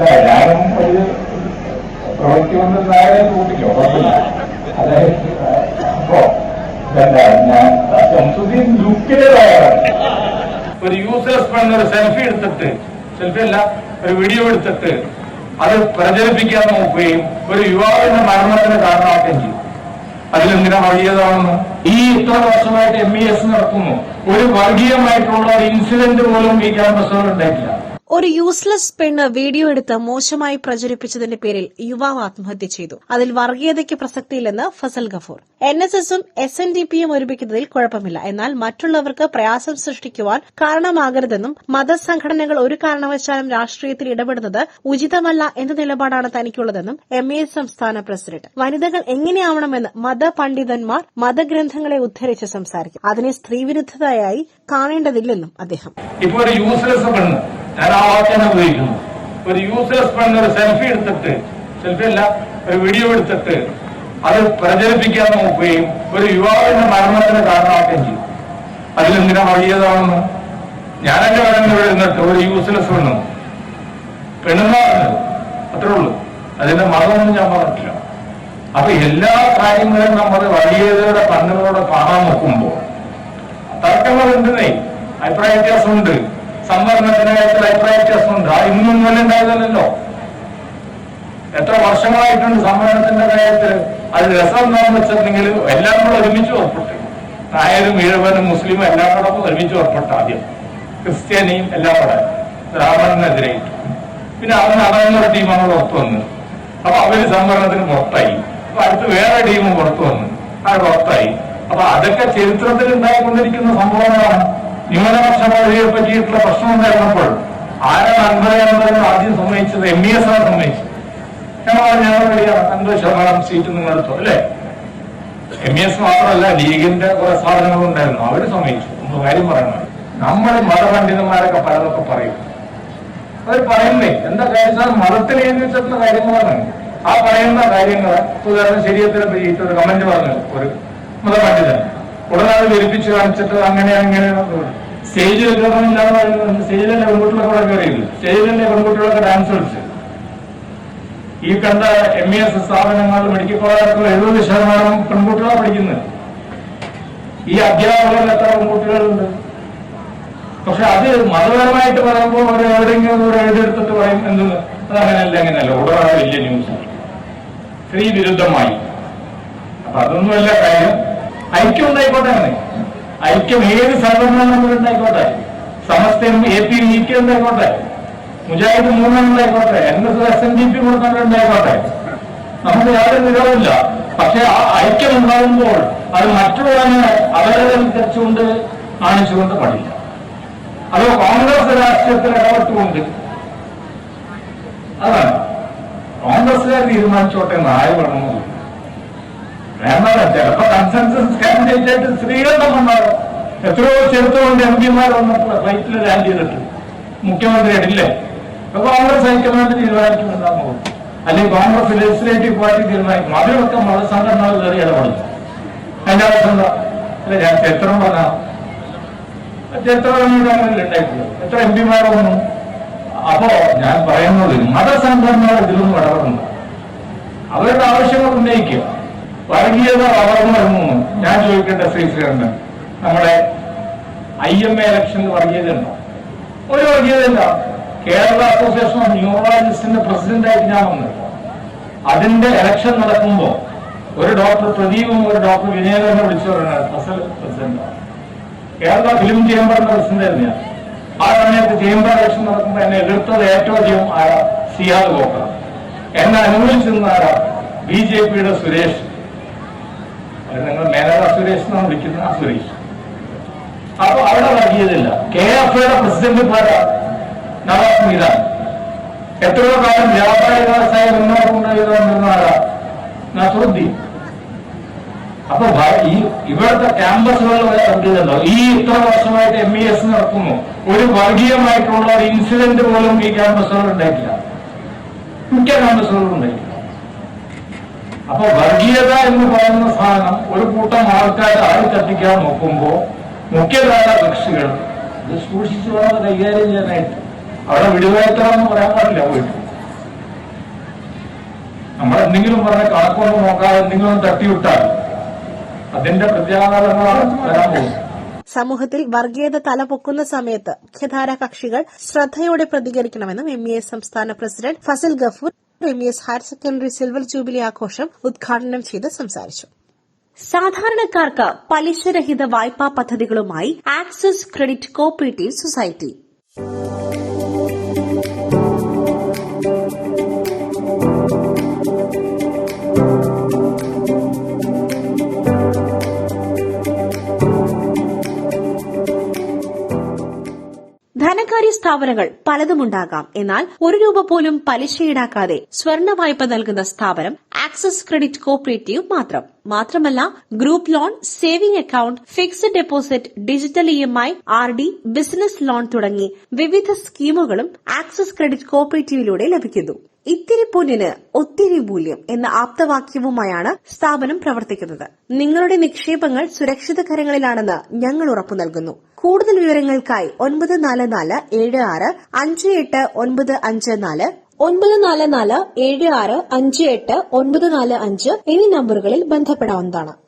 ഞാനും ഒരു പ്രവൃത്തി കൊണ്ടുണ്ടായ കൂട്ടിക്കോ കുഴപ്പമില്ല. അതായത് അപ്പോ ഒരു യൂസേഴ്സ് പെണ്ണ് ഒരു സെൽഫി എടുത്തിട്ട് സെൽഫി അല്ല ഒരു വീഡിയോ എടുത്തിട്ട് അത് പ്രചരിപ്പിക്കാൻ നോക്കുകയും ഒരു യുവാവിന്റെ മരണത്തിന് കാരണമാക്കുകയും ചെയ്യും അതിലെന്തിനാ വർഗീയതാണെന്ന് ഈ ഇത്ര വർഷമായിട്ട് എം ഇ എസ് നടത്തുന്നു ഒരു വർഗീയമായിട്ടുള്ള ഒരു ഇൻസിഡന്റ് പോലും ഈ ക്യാമ്പസുകൾ ഉണ്ടായിട്ടില്ല. ഒരു യൂസ്ലെസ് പെണ്ണ് വീഡിയോ എടുത്ത് മോശമായി പ്രചരിപ്പിച്ചതിന്റെ പേരിൽ യുവാവ് ആത്മഹത്യ ചെയ്തു. അതിൽ വർഗീയതയ്ക്ക് പ്രസക്തിയില്ലെന്ന് ഫസൽ ഗഫൂർ. എൻ എസ് എസും എസ് എൻ ഡി പിയും ഒരുമിക്കുന്നതിൽ കുഴപ്പമില്ല. എന്നാൽ മറ്റുള്ളവർക്ക് പ്രയാസം സൃഷ്ടിക്കുവാൻ കാരണമാകരുതെന്നും മതസംഘടനകൾ ഒരു കാരണവശാലും രാഷ്ട്രീയത്തിൽ ഇടപെടുന്നത് ഉചിതമല്ല എന്ന നിലപാടാണ് തനിക്കുള്ളതെന്നും എം എ സംസ്ഥാന പ്രസിഡന്റ്. വനിതകൾ എങ്ങനെയാവണമെന്ന് മതപണ്ഡിതന്മാർ മതഗ്രന്ഥങ്ങളെ ഉദ്ധരിച്ച് സംസാരിക്കും. അതിനെ സ്ത്രീവിരുദ്ധതയായി കാണേണ്ടതില്ലെന്നും അദ്ദേഹം. യൂസ്ലെസ് ഞാൻ ആ വാക്കാണ് ഉപയോഗിക്കുന്നു. ഒരു യൂസ്ലെസ് ഫ്രണ്ട് ഒരു സെൽഫി എടുത്തിട്ട് സെൽഫി അല്ല ഒരു വീഡിയോ എടുത്തിട്ട് അത് പ്രചരിപ്പിക്കാൻ നോക്കുകയും ഒരു യുവാവിന്റെ മരണത്തിന് കാരണമാക്കുകയും ചെയ്യും അതിലെന്തിനാ വഴിയതാണെന്ന്? ഞാൻ എന്റെ ഇവിടെ നിന്നിട്ട് ഒരു യൂസ്ലെസ് പെണ്ണ് പെണ്ണെന്നാ അത്രേ ഉള്ളൂ. അതിന്റെ മതമൊന്നും ഞാൻ പറഞ്ഞിട്ടില്ല. അപ്പൊ എല്ലാ കാര്യങ്ങളും നമ്മൾ വലിയതയുടെ കണ്ണുകളോടെ കാണാൻ നോക്കുമ്പോൾ തർക്കങ്ങൾ ഉണ്ടെന്നേ അഭിപ്രായ വ്യത്യാസമുണ്ട്. സംവരണത്തിന്റെ കാര്യത്തിൽ അഭിപ്രായ വ്യത്യാസമുണ്ട് ആ ഇന്നും പോലെ ഉണ്ടായതല്ലോ എത്ര വർഷങ്ങളായിട്ടുണ്ട് സംവരണത്തിന്റെ കാര്യത്തിൽ അത് രസം എന്താണെന്ന് വെച്ചിട്ടുണ്ടെങ്കിൽ എല്ലാം കൂടെ ഒരുമിച്ച് ഉറപ്പെട്ടു നായരും ഈഴവനും മുസ്ലിമും എല്ലാം കൂടെ ഒരുമിച്ച് ഉറപ്പെട്ട ആദ്യം. ക്രിസ്ത്യാനിയും എല്ലാം കൂടെ ബ്രാഹ്മണനെതിരായിട്ട് പിന്നെ അവൻ അടങ്ങുന്നൊരു ടീമാണ് പുറത്തു വന്നത്. അപ്പൊ അവർ സംവരണത്തിന് പുറത്തായി. അപ്പൊ അടുത്ത് വേറെ ടീമും പുറത്തു വന്നു. അത് പുറത്തായി. അപ്പൊ അതൊക്കെ ചരിത്രത്തിൽ ഉണ്ടായിക്കൊണ്ടിരിക്കുന്ന സംഭവങ്ങളാണ്. ന്യൂനപക്ഷ പദവിയെ പറ്റിയിട്ടുള്ള പ്രശ്നം ഉണ്ടായിരുന്നപ്പോൾ ആരാണ് അൻപത് ആദ്യം സമ്മതിച്ചത്? എം ഇ എസ് ആണ് സമ്മതിച്ചത്. അൻപത് ശതമാനം സീറ്റ് നിങ്ങൾ എടുത്തു അല്ലേ? എം എസ് മാത്രമല്ല ലീഗിന്റെ കുറെ സാധനങ്ങൾ ഉണ്ടായിരുന്നു. അവർ സമ്മതിച്ചു. ഒന്ന് കാര്യം പറയണം. നമ്മൾ മതപണ്ഡിതന്മാരൊക്കെ പലതൊക്കെ പറയും. അവർ പറയുന്നേ എന്താ കാര്യം? മതത്തിൽ എഴുതി വെച്ചിട്ടുള്ള ആ പറയുന്ന കാര്യങ്ങൾ ഉദാഹരണം ഒരു കമന്റ് പറഞ്ഞു ഒരു മതപണ്ഡിതൻ. ഉടനെ അത് വെരിപ്പിച്ച് കാണിച്ചിട്ട് അങ്ങനെ അങ്ങനെ. സ്റ്റേജിൽ കയറുന്നില്ലാന്ന് പറയുന്നത് സ്റ്റേജിലല്ലേ പെൺകുട്ടികളൊക്കെ കൂടെ കയറിയില്ല സ്റ്റേജിലല്ലേ പെൺകുട്ടികളൊക്കെ ഡാൻസ് കളിച്ച്? ഈ കണ്ട എം ഇ എസ് സ്ഥാപനങ്ങൾ മെഡിക്കൽ കോളേജുള്ള എഴുപത് ശതമാനം പെൺകുട്ടികളാണ് പഠിക്കുന്നത്. ഈ അധ്യാപകരിൽ എത്ര പെൺകുട്ടികളുണ്ട്? പക്ഷെ അത് മതപരമായിട്ട് പറയുമ്പോൾ അവർ എവിടെയെങ്കിലും ഒരു എഴുതിയെടുത്തിട്ട് പറയും എന്തെന്ന്? അതങ്ങനെയല്ല അങ്ങനെയല്ല ഉടനെ വലിയ ന്യൂസ് സ്ത്രീ വിരുദ്ധമായി. അപ്പൊ അതൊന്നുമല്ല കാര്യം. ഐക്യം ഉണ്ടായിക്കോട്ടെ അങ്ങനെ. ഐക്യം ഏത് സംഘടനകളും ഉണ്ടായിക്കോട്ടെ. സമസ്തയും എ പി ഇ ഉണ്ടായിക്കോട്ടെ. മുജാഹിദ് മൂന്നെണ്ണം ഉണ്ടായിക്കോട്ടെ. N S S N D P ഉണ്ടായിക്കോട്ടെ. നമുക്ക് യാതൊരു വിരോധമില്ല പക്ഷെ ആ ഐക്യം ഉണ്ടാകുമ്പോൾ അത് മറ്റുള്ളവനെ അപകടവൽക്കരിച്ചുകൊണ്ട് കാണിച്ചുകൊണ്ട് പാടില്ല. അതോ കോൺഗ്രസ് രാഷ്ട്രീയത്തിൽ ഇടപെട്ടുകൊണ്ട്? അതാണ്. കോൺഗ്രസ്സുകാർ തീരുമാനിച്ചോട്ടെ എന്ന് ആര് വേണ്ട ചിലപ്പോ കൺസെൻസസ് കാൻഡിഡേറ്റ് ആയിട്ട് സ്ത്രീകളുടെ വന്നാലോ എത്രയോ ചെറുത്തുകൊണ്ട് എം പിമാർ വന്നിട്ടുള്ള ഫ്ലൈറ്റിൽ ലാൻഡ് ചെയ്തിട്ട്. മുഖ്യമന്ത്രി ഇടില്ലേ അപ്പൊ കോൺഗ്രസ് ഹൈക്കമാൻഡ് തീരുമാനിക്കുമെന്നാണ് അല്ലെങ്കിൽ കോൺഗ്രസ് ലെജിസ്ലേറ്റീവ് പാർട്ടി തീരുമാനിക്കും. അതിലൊക്കെ മതസംഘടനകൾ കയറി ഇടപെടുന്നു അതിന്റെ അവസ്ഥ എന്താ? അല്ല ഞാൻ ചരിത്രം പറഞ്ഞ ചരിത്രം അങ്ങനെ ഉണ്ടായിട്ടുള്ളത്. എത്ര എം പിമാർ വന്നു? അപ്പോ ഞാൻ പറയുന്നത് മതസംഘടനകൾ ഇതിലൊന്നും ഇടപെടുന്നു അവരുടെ ആവശ്യങ്ങൾ ഉന്നയിക്കുക. വർഗീയത വളർന്നു വരുന്നു ഞാൻ ചോദിക്കേണ്ട ശ്രീ ശ്രീകണ്ഠൻ നമ്മുടെ ഐ എം എ ഇലക്ഷൻ വർഗീയത ഉണ്ടോ ഒരു വർഗീയത ഇല്ല കേരള അസോസിയേഷൻ ഓഫ് ന്യൂറോളജിസ്റ്റിന്റെ പ്രസിഡന്റായിട്ട് ഞാൻ വന്നത് അതിന്റെ ഇലക്ഷൻ നടക്കുമ്പോ ഒരു ഡോക്ടർ പ്രദീപും ഒരു ഡോക്ടർ വിനയനെ വിളിച്ചു പറയുന്നത് ഫസൽ പ്രസിഡന്റ്. കേരള ഫിലിം ചേംബറിന്റെ പ്രസിഡന്റായിരുന്നു ഞാൻ. ആ സമയത്ത് ചേംബർ ഇലക്ഷൻ നടക്കുമ്പോൾ എന്നെ എതിർത്തത് ഏറ്റവും അധികം ആരാ? സിയാദ് ഗോക്കർ എന്നെ അനുകൂലിച്ചിരുന്ന ആരാ? ബി ജെ പിയുടെ സുരേഷ്. നിങ്ങൾ മേനക സുരേഷ് എന്നാണ് വിളിക്കുന്നത്. ആ സുരേഷ് അപ്പൊ അവിടെ നൽകിയതില്ല കെ എഫ് പ്രസിഡന്റ് ഭാര നവാസ് എത്രയോ കാലം വ്യാപാര വ്യവസായ മുന്നോട്ട് കൊണ്ടുപോയിരുന്ന ആരാ? അപ്പൊ ഈ ഇവിടുത്തെ വരെ വർഗീയതയുണ്ടോ ഈ ഇത്ര വർഷമായിട്ട് എം ഇ എസ് നടത്തുന്നു ഒരു വർഗീയമായിട്ടുള്ള ഒരു ഇൻസിഡന്റ് പോലും ഈ ക്യാമ്പസുകളിൽ ഉണ്ടായിട്ടില്ല. മിക്ക ക്യാമ്പസുകളിലും ഉണ്ടായിട്ടില്ല. അപ്പൊ വർഗീയത എന്ന് പറയുന്ന സാധനം ഒരു കൂട്ടം ആൾക്കാർ ആൾ കത്തിക്കാൻ നോക്കുമ്പോ മുഖ്യധാര കക്ഷികൾ. ഇത് സൂക്ഷിച്ചു വേണം കൈകാര്യം ചെയ്യാനായിട്ട്. അവിടെ വിടുവായിത്തരം എന്ന് പറയാൻ പാടില്ല പോയിട്ട്. എന്തെങ്കിലും പറഞ്ഞ കണക്കൊന്നും നോക്കാതെ എന്തെങ്കിലും തട്ടിവിട്ടാൽ അതിന്റെ പ്രത്യാഘാതങ്ങളാണ് വരാൻ പോകുന്നത്. സമൂഹത്തിൽ വർഗീയത തലപൊക്കുന്ന സമയത്ത് മുഖ്യധാരാ കക്ഷികൾ ശ്രദ്ധയോടെ പ്രതികരിക്കണമെന്നും എ സംസ്ഥാന president Fazal Gafoor S higher secondary silver jubilee ആഘോഷം ഉദ്ഘാടനം ചെയ്ത് സംസാരിച്ചു. സാധാരണക്കാർക്ക് പലിശരഹിത വായ്പാ പദ്ധതികളുമായി ആക്സിസ് ക്രെഡിറ്റ് കോപ്പറേറ്റീവ് സൊസൈറ്റി സ്ഥാപനങ്ങൾ പലതുമുണ്ടാകാം എന്നാൽ ഒരു രൂപ പോലും പലിശ ഈടാക്കാതെ സ്വർണ വായ്പ നൽകുന്ന സ്ഥാപനം ആക്സസ് ക്രെഡിറ്റ് കോപ്പറേറ്റീവ് മാത്രം. മാത്രമല്ല group loan saving account fixed deposit digital E M I R D business loan തുടങ്ങി വിവിധ സ്കീമുകളും ആക്സസ് ക്രെഡിറ്റ് കോപ്പറേറ്റീവിലൂടെ ലഭിക്കുന്നു. ഇത്തിരി പൊന്നിന് ഒത്തിരി മൂല്യം എന്ന ആപ്തവാക്യവുമായാണ് സ്ഥാപനം പ്രവർത്തിക്കുന്നത്. നിങ്ങളുടെ നിക്ഷേപങ്ങൾ സുരക്ഷിത കരങ്ങളിലാണെന്ന് ഞങ്ങൾ ഉറപ്പു നൽകുന്നു. കൂടുതൽ വിവരങ്ങൾക്കായി ഒൻപത് നാല് നാല് ഏഴ് ആറ് അഞ്ച് എട്ട് ഒൻപത് അഞ്ച് നാല്. ഒൻപത് നാല് നാല് ഏഴ് ആറ് അഞ്ച് എട്ട് ഒൻപത് നാല് അഞ്ച് എന്നീ നമ്പറുകളിൽ ബന്ധപ്പെടാവുന്നതാണ്.